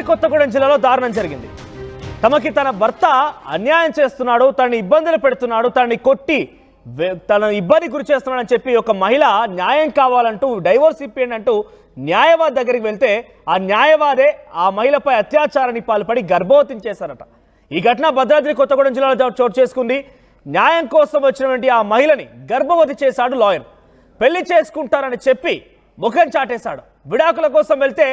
రాత్రి కొత్తగూడెం జిల్లాలో దారుణం జరిగింది. తమకి తన భర్త అన్యాయం చేస్తున్నాడు తనని ఇబ్బందులు పెడుతున్నాడు తనని కొట్టి తన ఇబ్బంది గురి చేస్తున్నాడని చెప్పి ఒక మహిళ న్యాయం కావాలంటూ డైవోర్స్ ఇప్పియండి అంటూ న్యాయవాది దగ్గరికి వెళ్తే ఆ న్యాయవాదే ఆ మహిళపై అత్యాచారానికి పాల్పడి గర్భవతిని చేశారట. ఈ ఘటన భద్రాద్రి కొత్తగూడెం జిల్లాలో చోటు చేసుకుంది. న్యాయం కోసం వచ్చినటువంటి ఆ మహిళని గర్భవతి చేశాడు లాయర్. పెళ్ళి చేసుకుంటారని చెప్పి ముఖం చాటేశాడు. విడాకుల కోసం వెళ్తే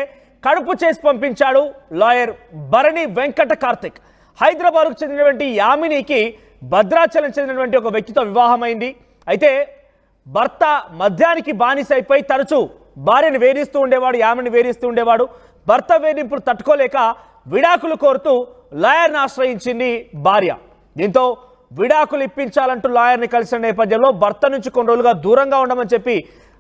కడుపు చేసి పంపించాడు లాయర్ భరణి వెంకట కార్తిక్. హైదరాబాద్కు చెందినటువంటి యామినికి భద్రాచలం చెందినటువంటి ఒక వ్యక్తితో వివాహమైంది. అయితే భర్త మద్యానికి బానిసైపోయి తరచూ భార్యను వేధిస్తూ ఉండేవాడు యామిని వేధిస్తూ ఉండేవాడు. భర్త వేధింపులు తట్టుకోలేక విడాకులు కోరుతూ లాయర్ని ఆశ్రయించింది భార్య. దీంతో విడాకులు ఇప్పించాలంటూ లాయర్ని కలిసిన నేపథ్యంలో భర్త నుంచి కొన్ని రోజులుగా దూరంగా ఉండమని చెప్పి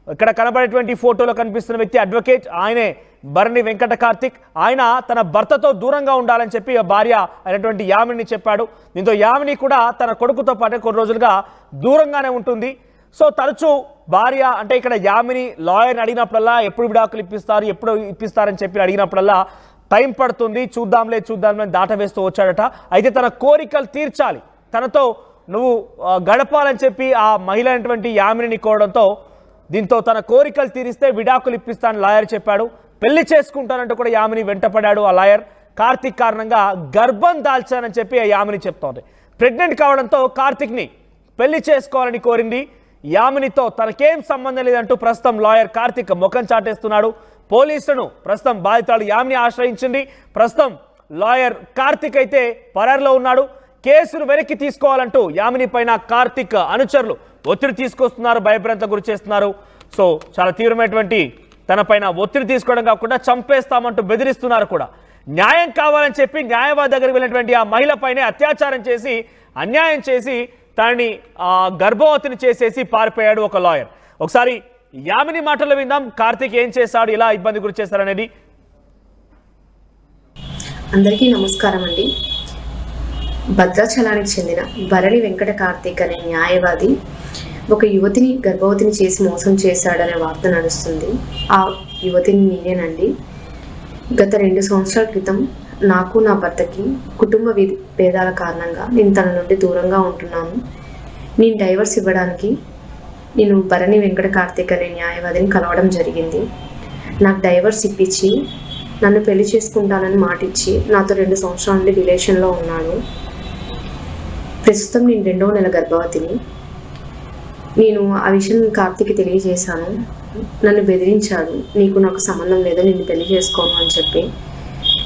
ఇక్కడ కనబడేటువంటి ఫోటోలో కనిపిస్తున్న వ్యక్తి అడ్వకేట్. ఆయనే భరణి వెంకట కార్తిక్. ఆయన తన భర్తతో దూరంగా ఉండాలని చెప్పి భార్య అయినటువంటి యామిని చెప్పాడు. దీంతో యామిని కూడా తన కొడుకుతో పాటు కొన్ని రోజులుగా దూరంగానే ఉంటుంది. సో తరచూ భార్య అంటే ఇక్కడ యామిని లాయర్ని అడిగినప్పుడల్లా ఎప్పుడు విడాకులు ఇప్పిస్తారు ఎప్పుడు ఇప్పిస్తారని చెప్పి అడిగినప్పుడల్లా టైం పడుతుంది. చూద్దాంలే చూద్దాంలే దాటవేస్తూ వచ్చాడట. అయితే తన కోరికలు తీర్చాలి. తనతో నువ్వు గడపాలని చెప్పి ఆ మహిళ అయినటువంటి యామిని కోరడంతో దీంతో తన కోరికలు తీరిస్తే విడాకులు ఇప్పిస్తానని లాయర్ చెప్పాడు. పెళ్ళి చేసుకుంటానంటూ కూడా యామిని వెంటపడాడు ఆ లాయర్. కార్తిక్ కారణంగా గర్భం దాల్చానని చెప్పి ఆ యామిని చెప్తోంది. ప్రెగ్నెంట్ కావడంతో కార్తిక్ని పెళ్ళి చేసుకోవాలని కోరింది. యామినితో తనకేం సంబంధం లేదంటూ ప్రస్తుతం లాయర్ కార్తిక్ ముఖం చాటేస్తున్నాడు. పోలీసులను ప్రస్తుతం బాధితురాలు యామిని ఆశ్రయించింది. ప్రస్తుతం లాయర్ కార్తిక్ అయితే పరారులో ఉన్నాడు. కేసును వెనక్కి తీసుకోవాలంటూ యామిని పైన కార్తిక్ అనుచరులు ఒత్తిడి తీసుకొస్తున్నారు భయభ్రాంతకు గురి చేస్తున్నారు. సో చాలా తీవ్రమైనటువంటి తన పైన ఒత్తిడి తీసుకోవడం కాకుండా చంపేస్తామంటూ బెదిరిస్తున్నారు కూడా. న్యాయం కావాలని చెప్పి న్యాయవాది దగ్గరికి వెళ్ళినటువంటి ఆ మహిళపైనే అత్యాచారం చేసి అన్యాయం చేసి తనని గర్భవతిని చేసేసి పారిపోయాడు ఒక లాయర్. ఒకసారి యామిని మాటలు విందాం. కార్తీక్ ఏం చేశాడు ఇలా ఇబ్బంది గురి చేశారనేది. అందరికీ నమస్కారం అండి. భద్రాచలానికి చెందిన భరణి వెంకట కార్తీక్ అనే న్యాయవాది ఒక యువతిని గర్భవతిని చేసి మోసం చేశాడనే వార్త నడుస్తుంది. ఆ యువతిని నేనేనండి. గత రెండు సంవత్సరాల క్రితం నాకు నా భర్తకి కుటుంబ భేదాల కారణంగా నేను తన నుండి దూరంగా ఉంటున్నాను. నేను డైవర్స్ ఇవ్వడానికి నేను భరణి వెంకట కార్తీక్ అనే న్యాయవాదిని కలవడం జరిగింది. నాకు డైవర్స్ ఇప్పించి నన్ను పెళ్ళి చేసుకుంటానని మాటిచ్చి నాతో రెండు సంవత్సరాల నుండి రిలేషన్లో ఉన్నాడు. ప్రస్తుతం నేను రెండవ నెల గర్భవతిని. నేను ఆ విషయం కార్తీకి తెలియజేశాను. నన్ను బెదిరించాడు. నీకు నాకు సంబంధం లేదు నిన్ను పెళ్ళి చేసుకోను అని చెప్పి.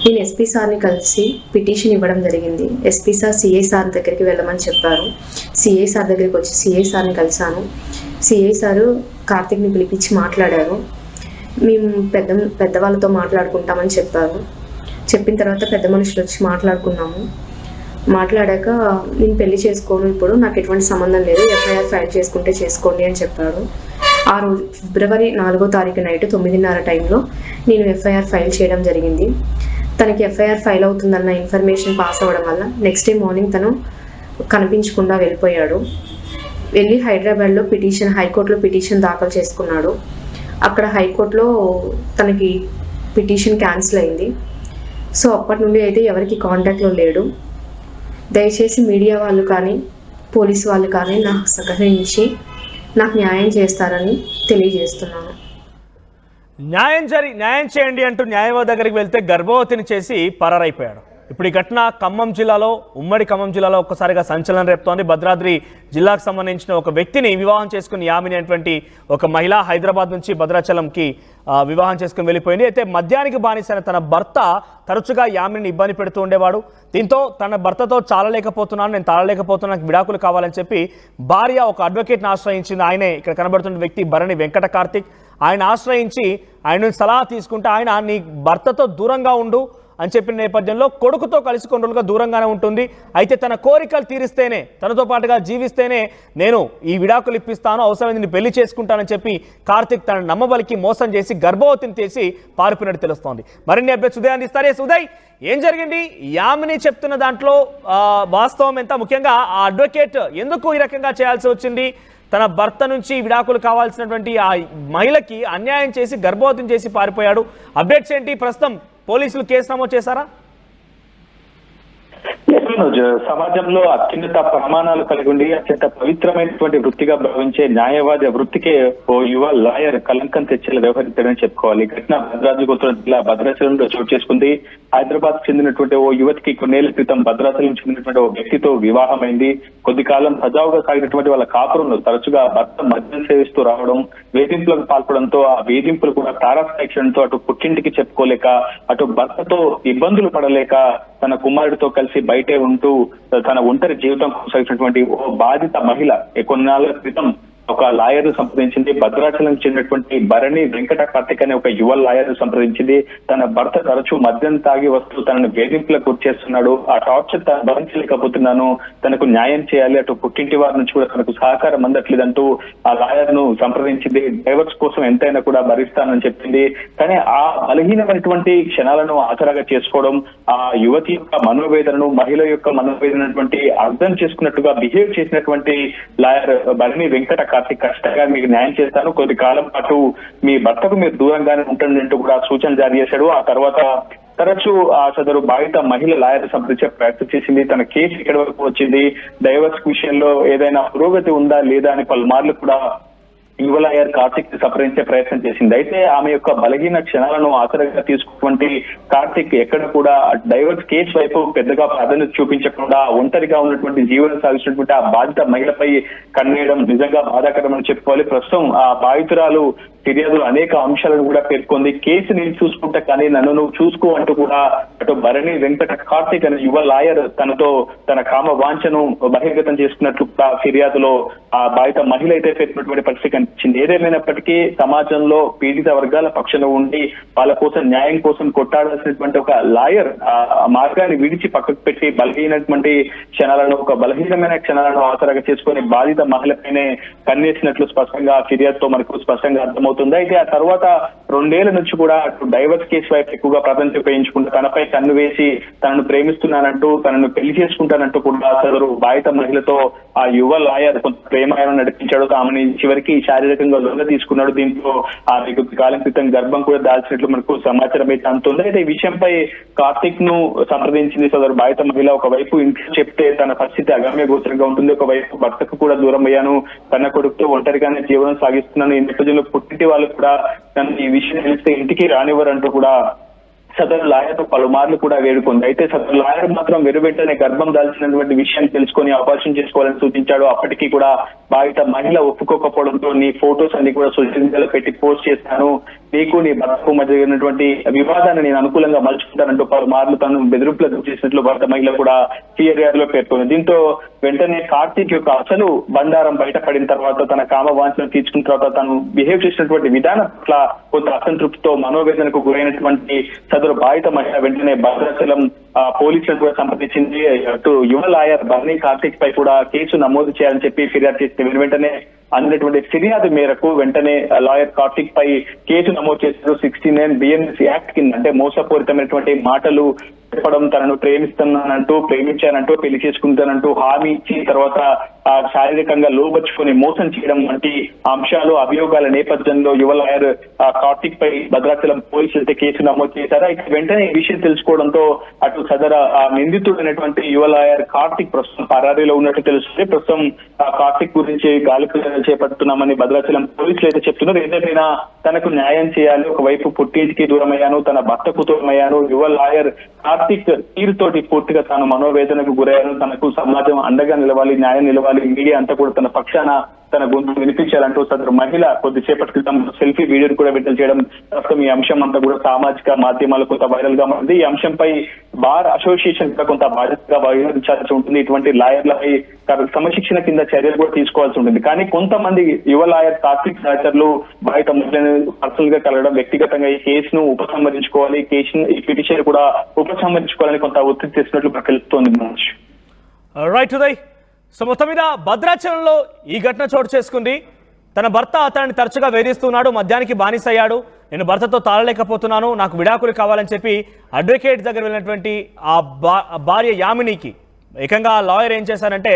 నేను ఎస్పీ సార్ని కలిసి పిటిషన్ ఇవ్వడం జరిగింది. ఎస్పీ సార్ సిఐ సార్ దగ్గరికి వెళ్ళమని చెప్పారు. సిఐ సార్ దగ్గరికి వచ్చి సిఐ సార్ని కలిశాను. సిఐ సారు కార్తీక్ని పిలిపించి మాట్లాడారు. మేము పెద్ద పెద్దవాళ్ళతో మాట్లాడుకుంటామని చెప్పారు. చెప్పిన తర్వాత పెద్ద మనుషులు వచ్చి మాట్లాడుకున్నాము. మాట్లాడాక నేను పెళ్ళి చేసుకోను ఇప్పుడు నాకు ఎటువంటి సంబంధం లేదు ఎఫ్ఐఆర్ ఫైల్ చేసుకుంటే చేసుకోండి అని చెప్పాడు ఆ రోజు ఫిబ్రవరి నాలుగో తారీఖు నైట్ తొమ్మిదిన్నర టైంలో నేను ఎఫ్ఐఆర్ ఫైల్ చేయడం జరిగింది. తనకి ఎఫ్ఐఆర్ ఫైల్ అవుతుందన్న ఇన్ఫర్మేషన్ పాస్ అవ్వడం వల్ల నెక్స్ట్ డే మార్నింగ్ తను కనిపించకుండా వెళ్ళిపోయాడు. వెళ్ళి హైదరాబాద్లో పిటిషన్ హైకోర్టులో పిటిషన్ దాఖలు చేసుకున్నాడు. అక్కడ హైకోర్టులో తనకి పిటిషన్ క్యాన్సిల్ అయింది. సో అప్పటి నుండి అయితే ఎవరికి కాంటాక్ట్లో లేడు. దయచేసి మీడియా వాళ్ళు కానీ పోలీస్ వాళ్ళు కానీ నాకు సహకరించి నాకు న్యాయం చేస్తారని తెలియజేస్తున్నాను. న్యాయం జరి న్యాయం చేయండి అంటూ న్యాయవాది దగ్గరికి వెళ్తే గర్భవతిని చేసి పరారైపోయాడు. ఇప్పుడు ఈ ఘటన ఖమ్మం జిల్లాలో ఉమ్మడి ఖమ్మం జిల్లాలో ఒక్కసారిగా సంచలనం రేపుతోంది. భద్రాద్రి జిల్లాకు సంబంధించిన ఒక వ్యక్తిని వివాహం చేసుకుని యామిని అనేటువంటి ఒక మహిళ హైదరాబాద్ నుంచి భద్రాచలంకి వివాహం చేసుకుని వెళ్ళిపోయింది. అయితే మద్యానికి బానిసైన తన భర్త తరచుగా యామిని ఇబ్బంది పెడుతూ ఉండేవాడు. దీంతో తన భర్తతో చాలలేకపోతున్నాను నేను తాళలేకపోతున్నాను నాకు విడాకులు కావాలని చెప్పి భార్య ఒక అడ్వకేట్ని ఆశ్రయించింది. ఆయనే ఇక్కడ కనబడుతున్న వ్యక్తి భరణి వెంకట కార్తిక్. ఆయన ఆశ్రయించి ఆయన సలహా తీసుకుంటే ఆయన నీ భర్తతో దూరంగా ఉండు అని చెప్పిన నేపథ్యంలో కొడుకుతో కలిసి కొన్ని రోజులుగా దూరంగానే ఉంటుంది. అయితే తన కోరికలు తీరిస్తేనే తనతో పాటుగా జీవిస్తేనే నేను ఈ విడాకులు ఇప్పిస్తాను అవసరమైంది పెళ్ళి చేసుకుంటానని చెప్పి కార్తిక్ తన నమ్మబలికి మోసం చేసి గర్భవతిని చేసి పారిపోయినట్టు తెలుస్తోంది. మరిన్ని అభ్యర్థి ఉదయం అందిస్తారే ఉదయ్ ఏం జరిగింది? యామిని చెప్తున్న దాంట్లో వాస్తవం ఎంత? ముఖ్యంగా ఆ అడ్వకేట్ ఎందుకు ఈ రకంగా చేయాల్సి వచ్చింది? తన భర్త నుంచి విడాకులు కావాల్సినటువంటి ఆ మహిళకి అన్యాయం చేసి గర్భవతిని చేసి పారిపోయాడు. అప్డేట్స్ ఏంటి? ప్రస్తుతం పోలీసులు కేసు నమోదు చేశారా? మనోజ్, సమాజంలో అత్యున్నత ప్రమాణాలు కలిగి ఉండి అత్యంత పవిత్రమైనటువంటి వృత్తిగా భావించే న్యాయవాది వృత్తికే ఓ యువ లాయర్ కలంకం తెచ్చేలా వ్యవహరించారని చెప్పుకోవాలి. ఘటన భద్రాద్రిగోత్రం జిల్లా భద్రాచలంలో చోటు చేసుకుంది. హైదరాబాద్ చెందినటువంటి ఓ యువతికి కొన్నేళ్ళ క్రితం భద్రాచలం చెందినటువంటి ఓ వ్యక్తితో వివాహమైంది. కొద్ది కాలం సజావుగా సాగినటువంటి వాళ్ళ కాపురంలో తరచుగా భర్త మద్యం సేవిస్తూ రావడం వేధింపులకు పాల్పడంతో ఆ వేధింపులు కూడా తారాస్థాయితో అటు పుట్టింటికి చెప్పుకోలేక అటు భర్తతో ఇబ్బందులు పడలేక తన కుమారుడితో కలిసి బయటే ఉంటూ తన ఒంటరి జీవితం కొనసాగినటువంటి ఓ బాధిత మహిళ కొన్నాళ్ళ క్రితం ఒక లాయర్ను సంప్రదించింది భద్రాచలం చెందినటువంటి భరణి వెంకట కార్తిక్ అనే ఒక యువ లాయర్ సంప్రదించింది. తన భర్త తరచూ మద్యం తాగి వస్తూ తనను వేధింపులకు గురి చేస్తున్నాడు. ఆ టార్చర్ తాను భరించలేకపోతున్నాను. తనకు న్యాయం చేయాలి. అటు పుట్టింటి వారి నుంచి కూడా తనకు సహకారం అందట్లేదంటూ ఆ లాయర్ను సంప్రదించింది. డైవర్స్ కోసం ఎంతైనా కూడా భరిస్తానని చెప్పింది. కానీ ఆ బలహీనమైనటువంటి క్షణాలను ఆసరాగా చేసుకోవడం ఆ యువతి యొక్క మనోవేదనను మహిళ యొక్క మనోవేదనటువంటి అర్థం చేసుకున్నట్టుగా బిహేవ్ చేసినటువంటి లాయర్ భరణి వెంకట పార్టీ ఖచ్చితంగా మీకు న్యాయం చేస్తాను. కొద్ది కాలం పాటు మీ భర్తకు మీరు దూరంగానే ఉంటుందంటూ కూడా సూచన జారీ చేశాడు. ఆ తర్వాత తరచూ ఆ సదరు బాధిత మహిళ లాయర్ సంప్రదించే ప్రయత్నం చేసింది. తన కేసు ఎక్కడి వరకు వచ్చింది? డైవర్స్ విషయంలో ఏదైనా పురోగతి ఉందా లేదా అని పలుమార్లు కూడా యువ అయ్యర్ కార్తిక్ సపరించే ప్రయత్నం చేసింది. అయితే ఆమె యొక్క బలహీన క్షణాలను ఆసరగా తీసుకున్నటువంటి కార్తిక్ ఎక్కడ కూడా డైవర్స్ కేసు వైపు పెద్దగా ప్రాధాన్యత చూపించకుండా ఒంటరిగా ఉన్నటువంటి జీవనం సాగిస్తున్నటువంటి ఆ బాధిత మహిళపై కన్నేయడం నిజంగా బాధాకరమని చెప్పుకోవాలి. ప్రస్తుతం ఆ బాధితురాలు ఫిర్యాదులు అనేక అంశాలను కూడా పేర్కొంది. కేసు నేను చూసుకుంటా కానీ నన్ను నువ్వు చూసుకో అంటూ కూడా అటు భరణి వెంకట కార్తిక్ అనే యువ లాయర్ తనతో తన కామ వాంఛను బహిర్గతం చేసుకున్నట్లు కూడా ఫిర్యాదులో ఆ బాధిత మహిళ అయితే పేర్కొన్నటువంటి పరిస్థితి కనిపించింది. ఏదేమైనప్పటికీ సమాజంలో పీడిత వర్గాల పక్షంలో ఉండి వాళ్ళ కోసం న్యాయం కోసం కొట్టాడాల్సినటువంటి ఒక లాయర్ ఆ మార్గాన్ని విడిచి పక్కకు పెట్టి బలహీనటువంటి క్షణాలను ఒక బలహీనమైన క్షణాలను ఆసరాగా చేసుకుని బాధిత మహిళపైనే కన్నేసినట్లు స్పష్టంగా ఫిర్యాదుతో మనకు స్పష్టంగా అర్థమవుతుంది. అయితే ఆ తర్వాత రెండేళ్ళ నుంచి కూడా అటు డైవర్స్ కేసు వైపు ఎక్కువగా ప్రాధాన్యత ఉపయోగించుకుంటూ తనపై కన్ను వేసి తనను ప్రేమిస్తున్నానంటూ తనను పెళ్ళి చేసుకుంటానంటూ కూడా సదరు బాధిత మహిళతో ఆ యువ లాయర్ కొంత ప్రేమాయణం నడిపించాడు. ఆమెని చివరికి శారీరకంగా లొంగ తీసుకున్నాడు. దీంతో ఆ కొద్ది కాలం క్రితం గర్భం కూడా దాల్చినట్లు మనకు సమాచారం అయితే అందుతుంది. అయితే ఈ విషయంపై కార్తిక్ను సంప్రదించింది సదరు బాధిత మహిళ. ఒకవైపు ఇంట్లో చెప్తే తన పరిస్థితి అగమ్య గోచరంగా ఉంటుంది. ఒకవైపు భర్తకు కూడా దూరం అయ్యాను. తన కొడుకుతో ఒంటరిగానే జీవనం సాగిస్తున్నాను. ఈ నేపథ్యంలో పుట్టింటి వాళ్ళు కూడా తన ఈ విషయం తెలిస్తే ఇంటికి రానివ్వరంటూ కూడా సదరు లాయర్ పలుమార్లు కూడా వేడుకుంది అయితే సదరు లాయర్ మాత్రం వెరువెంటనే గర్భం దాల్చినటువంటి విషయం తెలుసుకొని ఆపరేషన్ చేసుకోవాలని సూచించాడు. అప్పటికీ కూడా బాధిత మహిళ ఒప్పుకోకపోవడంతో నీ ఫోటోస్ అన్ని కూడా సోషల్ మీడియాలో పెట్టి పోస్ట్ చేస్తాను. నీకు నీ భర్తకు మధ్య జరిగినటువంటి వివాదాన్ని నేను అనుకూలంగా మలుచుకుంటానంటూ పలుమార్లు తను బెదిరింపులకు చేసినట్లు భర్త మహిళ కూడా సిఆర్ఆర్లో పేర్కొంది. దీంతో వెంటనే కార్తీక్ యొక్క అసలు బండారం బయటపడిన తర్వాత తన కామ వాంఛను తీర్చుకున్న తర్వాత తను బిహేవ్ చేసినటువంటి విధానం పట్ల కొంత అసంతృప్తితో మనోవేదనకు గురైనటువంటి సదరు బాధిత మహిళ వెంటనే భద్రాచలం పోలీసులకు కూడా సంప్రదించింది. అటు యువ లాయర్ బర్నీ కార్తిక్ పై కూడా కేసు నమోదు చేయాలని చెప్పి ఫిర్యాదు చేస్తే వెంటనే అందినటువంటి ఫిర్యాదు మేరకు వెంటనే లాయర్ కార్తిక్ పై కేసు నమోదు చేశారు. సిక్స్టీ నైన్ బిఎన్ఎస్ యాక్ట్ కింద అంటే మోసపూరితమైనటువంటి మాటలు చెప్పడం తనను ప్రేమిస్తున్నానంటూ ప్రేమించానంటూ పెళ్ళి చేసుకుంటానంటూ హామీ ఇచ్చి తర్వాత శారీరకంగా లోబర్చుకొని మోసం చేయడం వంటి అంశాలు అభియోగాల నేపథ్యంలో యువ లాయర్ ఆ, కార్తిక్ పై భద్రాచలం పోలీసులు అయితే కేసు నమోదు చేశారు. అయితే వెంటనే ఈ విషయం తెలుసుకోవడంతో అటు సదర నిందితుడైనటువంటి యువ లాయర్ కార్తిక్ ప్రస్తుతం పరారీలో ఉన్నట్టు తెలుస్తుంది. ప్రస్తుతం ఆ కార్తిక్ గురించి గాలికి చేపడుతున్నామని భద్రాచలం పోలీసులు అయితే చెప్తున్నారు. ఏదైనా తనకు న్యాయం చేయాలి ఒకవైపు పుట్టింటికి దూరమయ్యాను తన భర్తకు దూరమయ్యాను యువ లాయర్ కార్తిక్ తీరుతోటి పూర్తిగా తాను మనోవేదనకు గురయ్యాను తనకు సమాజం అండగా నిలవాలి న్యాయం నిలవాలి మీడియా అంతా కూడా తన పక్షాన తన గొంతు వినిపించాలంటూ సదరు మహిళ కొద్దిసేపటి క్రితం సెల్ఫీ వీడియోని కూడా విడుదల చేయడం ప్రస్తుతం ఈ అంశం అంతా కూడా సామాజిక మాధ్యమాలు కొంత వైరల్గా ఉంది ఈ అంశంపై బార్ అసోసియేషన్ కూడా కొంత బాధ్యతగా వ్యవహరించాల్సి ఉంటుంది. ఇటువంటి లాయర్లపై క్రమశిక్షణ కింద చర్యలు కూడా తీసుకోవాల్సి ఉంటుంది. కానీ కొంత కొంతమంది యువ లాయర్ కార్తీక్ సహచరులు బయట మహిళను పర్సనల్గా కలగడం వ్యక్తిగతంగా ఈ కేసును ఉపసంహరించుకోవాలి కేసు ఈ పిటిషన్ కూడా ఉపసంహరించుకోవాలని కొంత ఒత్తిడి చేసినట్లు మనకు తెలుస్తోంది మనోజ్. రైట్ ఉదయ్ సో మొత్తం మీద భద్రాచలంలో ఈ ఘటన చోటు చేసుకుంది. తన భర్త అతనిని తరచుగా వేధిస్తున్నాడు మద్యానికి బానిసయ్యాడు. నేను భర్తతో తాళలేకపోతున్నాను నాకు విడాకులు కావాలని చెప్పి అడ్వకేట్ దగ్గర వెళ్ళినటువంటి ఆ భార్య యామినికి ఏకంగా లాయర్ ఏం చేశారంటే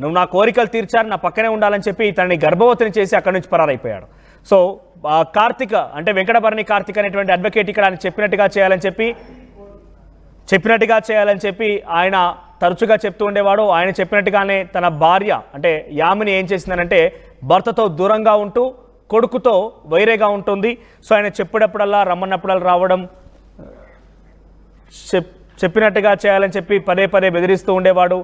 నువ్వు నా కోరికలు తీర్చాను నా పక్కనే ఉండాలని చెప్పి తనని గర్భవతిని చేసి అక్కడి నుంచి పరారైపోయాడు. సో కార్తిక అంటే వెంకటభరణి కార్తిక్ అనేటువంటి అడ్వకేట్ ఇక్కడ ఆయన చెప్పినట్టుగా చేయాలని చెప్పి చెప్పినట్టుగా చేయాలని చెప్పి ఆయన తరచుగా చెప్తూ ఉండేవాడు. ఆయన చెప్పినట్టుగానే తన భార్య అంటే యామిని ఏం చేసిందనంటే భర్తతో దూరంగా ఉంటూ కొడుకుతో వైరేగా ఉంటుంది. సో ఆయన చెప్పినప్పుడల్లా రమ్మన్నప్పుడల్లా రావడం చెప్ చెప్పినట్టుగా చేయాలని చెప్పి పదే పదే బెదిరిస్తూ ఉండేవాడు.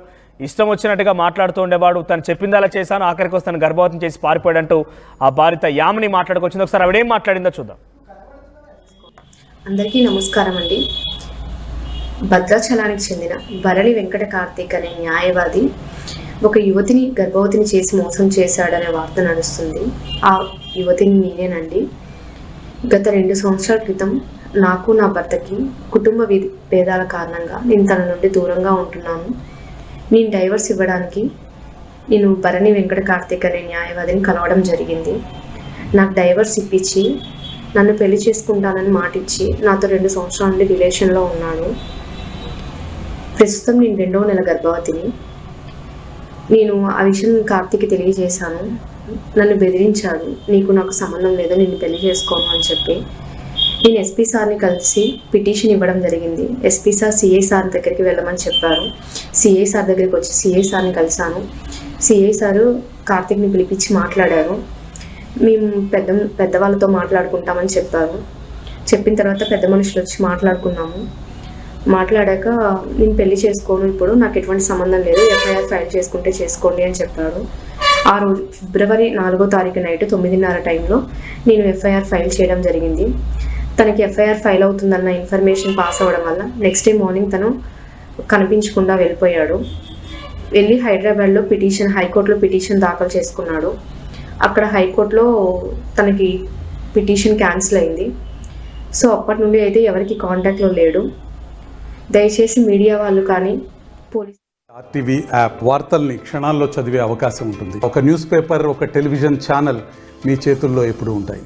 ఇష్టం వచ్చినట్టుగా మాట్లాడుతూ ఉండేవాడు. తను చెప్పిందలా చేశాను ఆఖరికి వస్తాను తను గర్భవతం చేసి పారిపోయాడంటూ ఆ భార్యత యామిని మాట్లాడుకొచ్చింది. ఒకసారి ఆవిడేం మాట్లాడిందో చూద్దాం. అందరికీ నమస్కారం అండి. భద్రాచలానికి చెందిన భరణి వెంకట కార్తీక్ అనే న్యాయవాది ఒక యువతిని గర్భవతిని చేసి మోసం చేశాడనే వార్త నడుస్తుంది. ఆ యువతిని నేనేనండి. గత రెండు సంవత్సరాల క్రితం నాకు నా భర్తకి కుటుంబ విధి భేదాల కారణంగా నేను తన నుండి దూరంగా ఉంటున్నాను. నేను డైవర్స్ ఇవ్వడానికి నేను భరణి వెంకట కార్తీక్ అనే న్యాయవాదిని కలవడం జరిగింది. నాకు డైవర్స్ ఇప్పించి నన్ను పెళ్ళి చేసుకుంటానని మాటిచ్చి నాతో రెండు సంవత్సరాల నుండి రిలేషన్లో ఉన్నాను. ప్రస్తుతం నేను రెండవ నెల గర్భవతిని. నేను ఆ విషయం కార్తీక్కి తెలియజేశాను. నన్ను బెదిరించాడు నీకు నాకు సంబంధం లేదు నిన్ను పెళ్ళి చేసుకోను అని చెప్పి. నేను ఎస్పీ సార్ని కలిసి పిటిషన్ ఇవ్వడం జరిగింది. ఎస్పీ సార్ సిఏ సార్ దగ్గరికి వెళ్ళమని చెప్పారు. సిఏ సార్ దగ్గరికి వచ్చి సిఏ సార్ని కలిశాను. సిఏ సారు కార్తీక్ని పిలిపించి మాట్లాడారు. మేము పెద్ద పెద్దవాళ్ళతో మాట్లాడుకుంటామని చెప్పారు. చెప్పిన తర్వాత పెద్ద మనుషులు వచ్చి మాట్లాడుకున్నాము. మాట్లాడాక నేను పెళ్ళి చేసుకోను ఇప్పుడు నాకు ఎటువంటి సంబంధం లేదు. ఎఫ్ఐఆర్ ఫైల్ చేసుకుంటే చేసుకోండి అని చెప్పారు. ఆ రోజు ఫిబ్రవరి నాలుగో తారీఖు నైట్ తొమ్మిదిన్నర టైంలో నేను ఎఫ్ఐఆర్ ఫైల్ చేయడం జరిగింది. తనకి ఎఫ్ఐఆర్ ఫైల్ అవుతుందన్న ఇన్ఫర్మేషన్ పాస్ అవ్వడం వల్ల నెక్స్ట్ డే మార్నింగ్ తను కనిపించకుండా వెళ్ళిపోయాడు. వెళ్ళి హైదరాబాద్లో పిటిషన్ హైకోర్టులో పిటిషన్ దాఖలు చేసుకున్నాడు. అక్కడ హైకోర్టులో తనకి పిటిషన్ క్యాన్సిల్ అయింది. సో అప్పటి నుండి అయితే ఎవరికి కాంటాక్ట్లో లేడు. దయచేసి మీడియా వాళ్ళు కానీ పోలీస్ ఆర్టీవీ యాప్ వార్తల్ని క్షణాల్లో చదివే అవకాశం ఉంటుంది. ఒక న్యూస్ పేపర్ ఒక టెలివిజన్ ఛానల్ మీ చేతుల్లో ఎప్పుడు ఉంటాయి.